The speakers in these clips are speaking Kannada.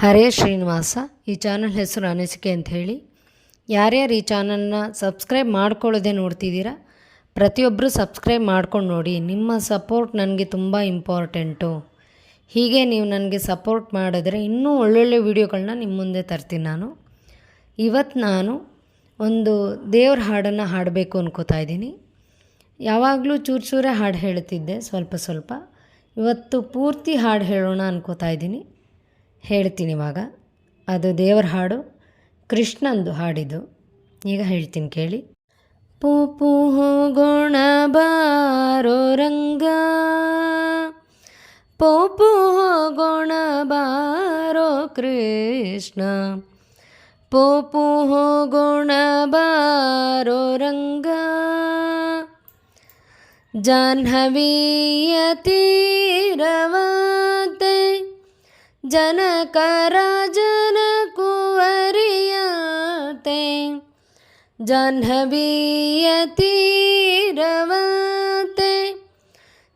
ಹರೇ ಶ್ರೀನಿವಾಸ. ಈ ಚಾನಲ್ ಹೆಸರು ಅನಿಸಿಕೆ ಅಂತ ಹೇಳಿ. ಯಾರ್ಯಾರು ಈ ಚಾನಲ್ನ ಸಬ್ಸ್ಕ್ರೈಬ್ ಮಾಡ್ಕೊಳ್ಳೋದೇ ನೋಡ್ತಿದ್ದೀರಾ? ಪ್ರತಿಯೊಬ್ಬರು ಸಬ್ಸ್ಕ್ರೈಬ್ ಮಾಡ್ಕೊಂಡು ನೋಡಿ. ನಿಮ್ಮ ಸಪೋರ್ಟ್ ನನಗೆ ತುಂಬ ಇಂಪಾರ್ಟೆಂಟು. ಹೀಗೆ ನೀವು ನನಗೆ ಸಪೋರ್ಟ್ ಮಾಡಿದ್ರೆ ಇನ್ನೂ ಒಳ್ಳೊಳ್ಳೆ ವೀಡಿಯೋಗಳನ್ನ ನಿಮ್ಮ ಮುಂದೆ ತರ್ತೀನಿ ನಾನು. ಇವತ್ತು ನಾನು ಒಂದು ದೇವ್ರ ಹಾಡನ್ನು ಹಾಡಬೇಕು ಅನ್ಕೋತಾ ಇದ್ದೀನಿ. ಯಾವಾಗಲೂ ಚೂರು ಚೂರೇ ಹಾಡು ಹೇಳ್ತಿದ್ದೆ, ಸ್ವಲ್ಪ ಸ್ವಲ್ಪ. ಇವತ್ತು ಪೂರ್ತಿ ಹಾಡು ಹೇಳೋಣ ಅನ್ಕೋತಾ ಇದ್ದೀನಿ. ಹೇಳ್ತೀನಿ ಇವಾಗ. ಅದು ದೇವರ ಹಾಡು, ಕೃಷ್ಣಂದು ಹಾಡಿದ್ದು. ಈಗ ಹೇಳ್ತೀನಿ ಕೇಳಿ. ಪೂಪು ಹೋಗೋಣ ಬಾರೋ ರಂಗ. ಪೋಪು ಹೋಗೋಣ ಬಾರೋ ಕೃಷ್ಣ. ಪೋಪು ಹೋಗೋಣ ಬಾರೋ ರಂಗ. ಜಾಹ್ನವೀಯ ತೀರವತೆ जनक राजन कुवरियते जह्नवीयतीरवते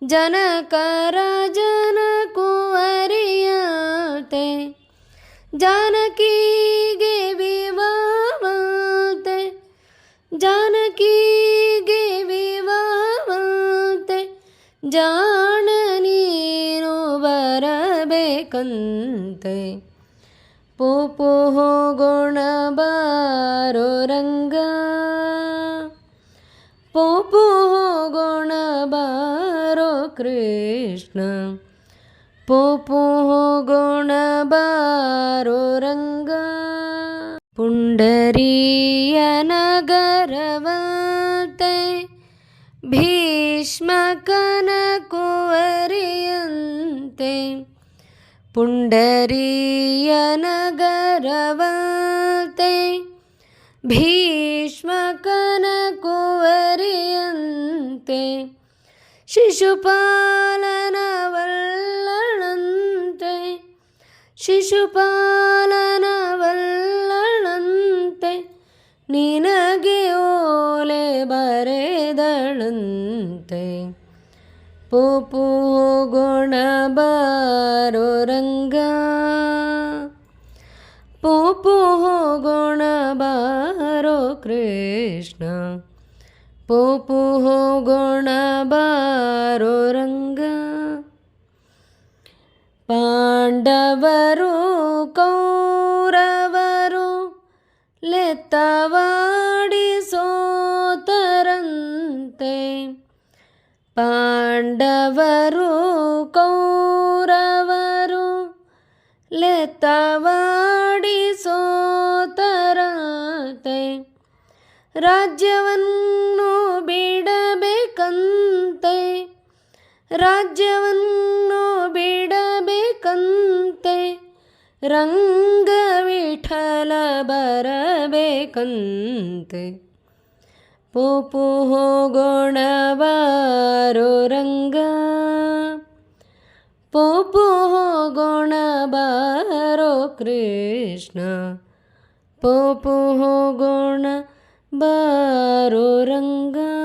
जनक राजन कुवरियते जानकी गे विवावते जानकी गे विवावते जान पोपुः गुणबारो रङ्गुणबारो कृष्ण। पोपो गुणबारो रङ्गण्डरीयनगरवते भीष्मक പുണ്ടരീയനഗരവത്തെ ഭീഷ്മകനകുവരിയന്തെ ശിശുപാലനവല്ലണന്തെ ശിശുപാലനവല്ലണന്തെ നിനകെ ഓലെ ബരേദളന്തെ പോപ്പുഗോ ಬಾರೋ ರಂಗ ಪೋಪು ಹೋಗೋಣ ಬಾರೋ ಕೃಷ್ಣ ಪೋಪು ಹೋಗೋಣ ಬಾರೋ ರಂಗ ಪಾಂಡವರು ಕೌರವರು ಲೆತ್ತವಾಡಿ ಸೋತರಂತೆ ಪಾಂಡವರು ಕೌರವರು ಲೆತ್ತವಾಡಿ ಸೋತರತೆ. ರಾಜ್ಯವನ್ನು ಬಿಡಬೇಕಂತೆ ರಾಜ್ಯವನ್ನು ಬಿಡಬೇಕಂತೆ ರಂಗ ವಿಠಲ ಬರಬೇಕಂತೆ. పుపు గుణబారు రంగ పుపు గుణబారు కృష్ణ పుపు గుణ బారు రంగా